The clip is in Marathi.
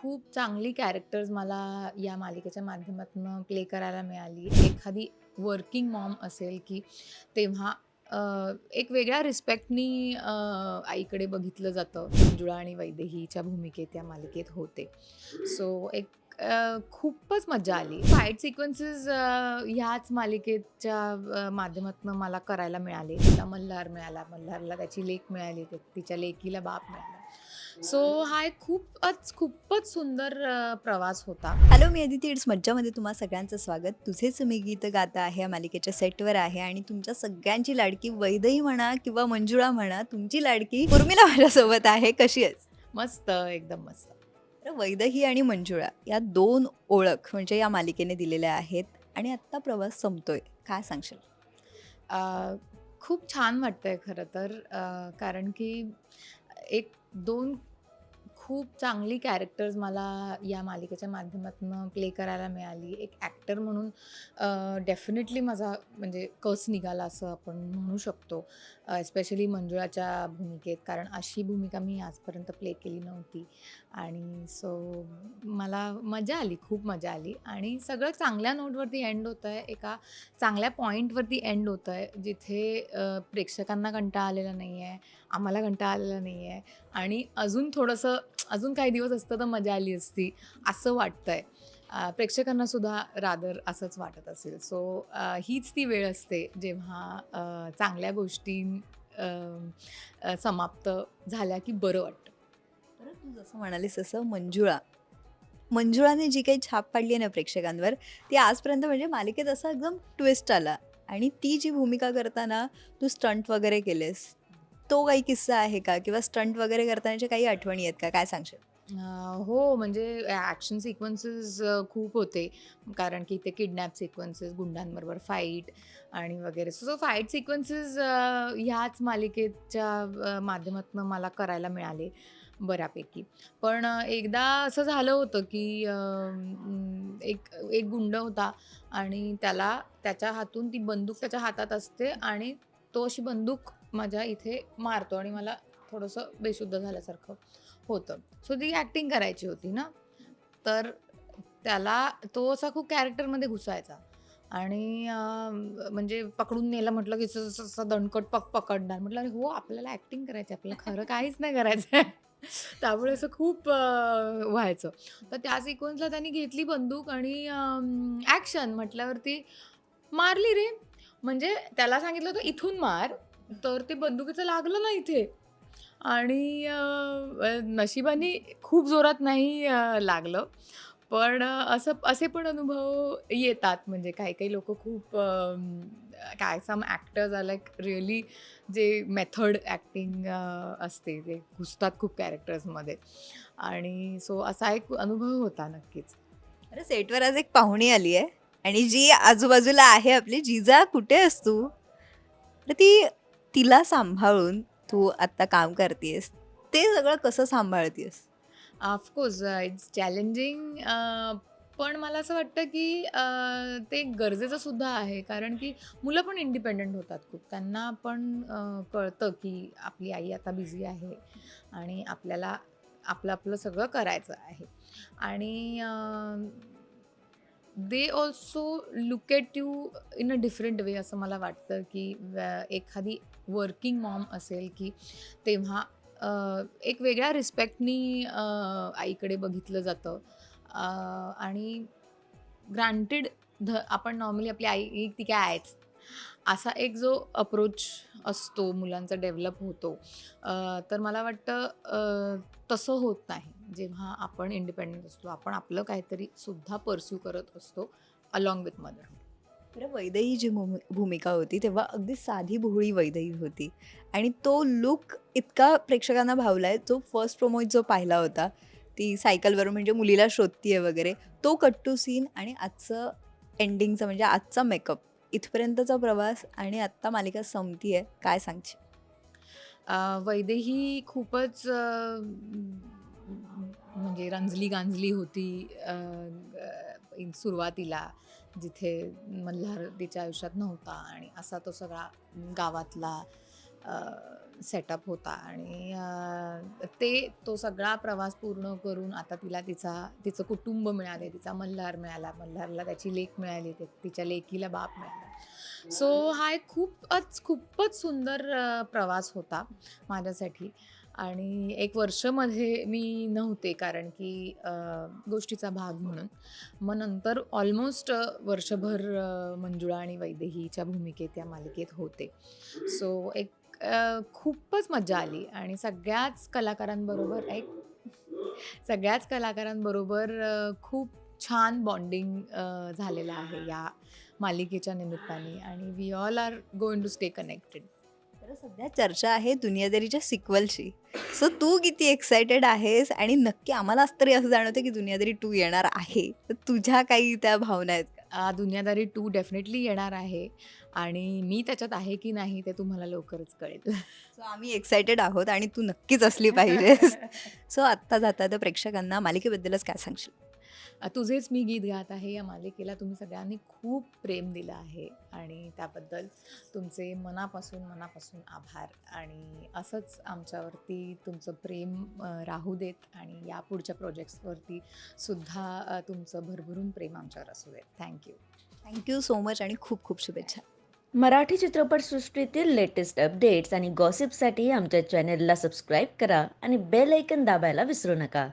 खूप चांगली कॅरेक्टर्स मला या मालिकेच्या माध्यमातून प्ले करायला मिळाली. एखादी वर्किंग मॉम असेल की तेव्हा एक वेगळ्या रिस्पेक्टनी आईकडे बघितलं जातं मंजुळा आणि वैदेहीच्या भूमिकेत या मालिकेत होते. सो एक खूपच मजा आली. फाईट सिक्वेन्सेस ह्याच मालिकेच्या माध्यमातून मला करायला मिळाले. तिला मल्हार मिळाला. मल्हारला त्याची लेक मिळाली. तिच्या लेकीला बाप मिळाला. सो हा एक खूपच खूपच सुंदर प्रवास होता. हॅलो मी अदिती इट्स मज्जामध्ये तुम्हा सगळ्यांचं स्वागत. तुझेच मी गीत गाता आहे या मालिकेच्या सेटवर आहे आणि तुमच्या सगळ्यांची लाडकी वैदही म्हणा किंवा मंजुळा म्हणा तुमची लाडकी उर्मिला माझ्यासोबत आहे. कशी आहेस? मस्त एकदम मस्त. तर वैदही आणि मंजुळा या दोन ओळख म्हणजे या मालिकेने दिलेल्या आहेत आणि आत्ता प्रवास संपतोय. काय सांगशील? अ, खूप छान वाटतंय खरं तर अ, कारण की एक दोन खूप चांगली कॅरेक्टर्स मला या मालिकेच्या माध्यमातून प्ले करायला मिळाली. एक ॲक्टर म्हणून डेफिनेटली माझा म्हणजे कस निघाला असं आपण म्हणू शकतो. एस्पेशली मंजुळाच्या भूमिकेत कारण अशी भूमिका मी आजपर्यंत प्ले केली नव्हती. आणि सो मला मजा आली खूप मजा आली. आणि सगळं चांगल्या नोटवरती एंड होतं आहे एका चांगल्या पॉईंटवरती एंड होतं आहे जिथे प्रेक्षकांना कंटाळा आलेला नाही आहे आम्हाला कंटाळा आलेला नाही आहे आणि अजून थोडंसं अजून काही दिवस असतं तर मजा आली असती असं वाटतं आहे प्रेक्षकांना सुद्धा रादर असंच वाटत असेल. सो हीच ती वेळ असते जेव्हा चांगल्या गोष्टी समाप्त झाल्या की बरं वाटतं. बरं तू जसं म्हणालीस तसं मंजुळा. मंजुळाने जी काही छाप पाडली आहे ना प्रेक्षकांवर ती आजपर्यंत म्हणजे मालिकेत असा एकदम ट्विस्ट आला. आणि ती जी भूमिका करताना तू स्टंट वगैरे केलेस तो काही किस्सा आहे का? किंवा स्टंट वगैरे करतानाच्या काही आठवणी आहेत का? काय सांगशील? अं, हो म्हणजे ॲक्शन सिक्वेन्सेस खूप होते. कारण की इथे किडनॅप सिक्वेन्सेस गुंडांबरोबर फाईट आणि वगैरे. सो फाईट सिक्वेन्सेस ह्याच मालिकेच्या माध्यमातून मला करायला मिळाले बऱ्यापैकी. पण एकदा असं झालं होतं की अं, एक एक गुंड होता आणि त्याला त्याच्या हातून ती बंदूक त्याच्या हातात असते आणि तो अशी बंदूक माझ्या इथे मारतो आणि मला थोडंसं बेशुद्ध झाल्यासारखं होतं. सो ती ॲक्टिंग करायची होती ना? तर त्याला तो असा खूप कॅरेक्टरमध्ये घुसायचा. आणि म्हणजे पकडून नेलं म्हटलं की असं- दणकट पक पकडणार. म्हटलं अरे हो आपल्याला ॲक्टिंग करायची आहे, आपल्याला खरं काहीच नाही करायचं आहे. त्यामुळे असं खूप व्हायचं. तर त्या सिक्वन्सला त्यांनी घेतली बंदूक आणि ॲक्शन म्हटल्यावरती मारली रे. म्हणजे त्याला सांगितलं होतं इथून मार. तर ते बंदुकीचं लागलं ना इथे. आणि नशिबाने खूप जोरात नाही लागलं. पण असं असे पण अनुभव येतात. म्हणजे काही काही लोक खूप काय some actors are like really जे मेथड ॲक्टिंग असते. ते घुसतात खूप कॅरेक्टर्समध्ये आणि सो असा एक अनुभव होता नक्कीच. अरे सेटवर आज एक पाहुणी आली आहे आणि जी आजूबाजूला आहे आपली जिजा कुठे असतो तू? तर ती तिला सांभाळून तू आत्ता काम करतेस. ते सगळं कसं सांभाळतेस? ऑफकोर्स इट्स चॅलेंजिंग पण मला असं वाटतं की uh, ते गरजेचं सुद्धा आहे. कारण की मुलं पण इंडिपेंडंट होतात खूप. त्यांना पण uh, कळतं की आपली आई आता बिझी आहे आणि आपल्याला आपलं आपलं सगळं करायचं आहे. आणि uh, they also look at you in a different way असं मला वाटतं की एखादी वर्किंग मॉम असेल की तेव्हा एक वेगळ्या रिस्पेक्टनी आईकडे बघितलं जातं. आणि ग्रांटेड ध आपण नॉर्मली आपली आई ती काय आहेच. असा एक जो अप्रोच असतो मुलांचा डेव्हलप होतो. तर मला वाटतं तसं होत नाही. जेव्हा आपण इंडिपेंडंट असतो आपण आपलं काहीतरी सुद्धा परस्यू करत असतो अलॉंग विथ मदर बरं वैदेही जी भूमि भूमिका होती तेव्हा अगदी साधी भोळी वैदेही होती. आणि तो लुक इतका प्रेक्षकांना भावलाय जो फर्स्ट प्रोमोत जो पाहिला होता ती सायकलवर म्हणजे मुलीला शोधतीये वगैरे तो कट्टू सीन आणि आजचं एंडिंगचं म्हणजे आजचा मेकअप इथपर्यंतचा प्रवास आणि आत्ता मालिका संपतीये काय सांगशील? अ, वैदेही खूपच म्हणजे रंजली गांजली होती सुरुवातीला जिथे मल्हार तिच्या आयुष्यात नव्हता आणि असा तो सगळा गावातला सेटअप होता. आणि ते तो सगळा प्रवास पूर्ण करून आता तिला तिचा तिचं कुटुंब मिळाले तिचा मल्हार मिळाला. मल्हारला त्याची लेख मिळाली ते- तिच्या लेकीला बाप मिळाला. सो हा एक खूपच खूपच सुंदर प्रवास होता माझ्यासाठी. आणि एक वर्षमध्ये मी नव्हते कारण की गोष्टीचा भाग म्हणून. मग नंतर ऑलमोस्ट वर्षभर मंजुळा आणि वैदेहीच्या भूमिकेत या मालिकेत होते. सो एक खूपच मजा आली आणि सगळ्याच कलाकारांबरोबर एक सगळ्याच कलाकारांबरोबर खूप छान बॉन्डिंग झालेलं आहे या मालिकेच्या निमित्ताने. आणि we all are going to stay connected तर सध्या चर्चा आहे दुनियादारीच्या सिक्वलची सो तू किती एक्सायटेड आहेस आणि नक्की आम्हाला असं तरी असं जाणवतं की दुनियादारी टू येणार आहे. तर तुझ्या काही त्या भावना आहेत दुनियादारी टू डेफिनेटली येणार आहे आणि मी त्याच्यात आहे की नाही ते तुम्हाला लवकरच कळेल. सो आम्ही एक्सायटेड आहोत आणि तू नक्कीच असली पाहिजेस. सो आत्ता जाता तर प्रेक्षकांना मालिकेबद्दलच काय सांगशील? तुझेच मी गीत गात आहे या मालिकेला तुम्ही सगळ्यांनी खूप प्रेम दिलं आहे आणि त्याबद्दल तुमचे मनापासून मनापासून आभार. आणि असंच आमच्यावरती तुमचं प्रेम राहू देत आणि या पुढच्या प्रोजेक्ट्सवरती सुद्धा तुमचं भरभरून प्रेम आमच्यावर असू देत. थँक्यू थँक्यू सो मच आणि खूप खूप शुभेच्छा. मराठी चित्रपटसृष्टीतील लेटेस्ट अपडेट्स आणि गॉसिपसाठी आमच्या चॅनेलला सबस्क्राईब करा आणि बेल ऐकन दाबायला विसरू नका.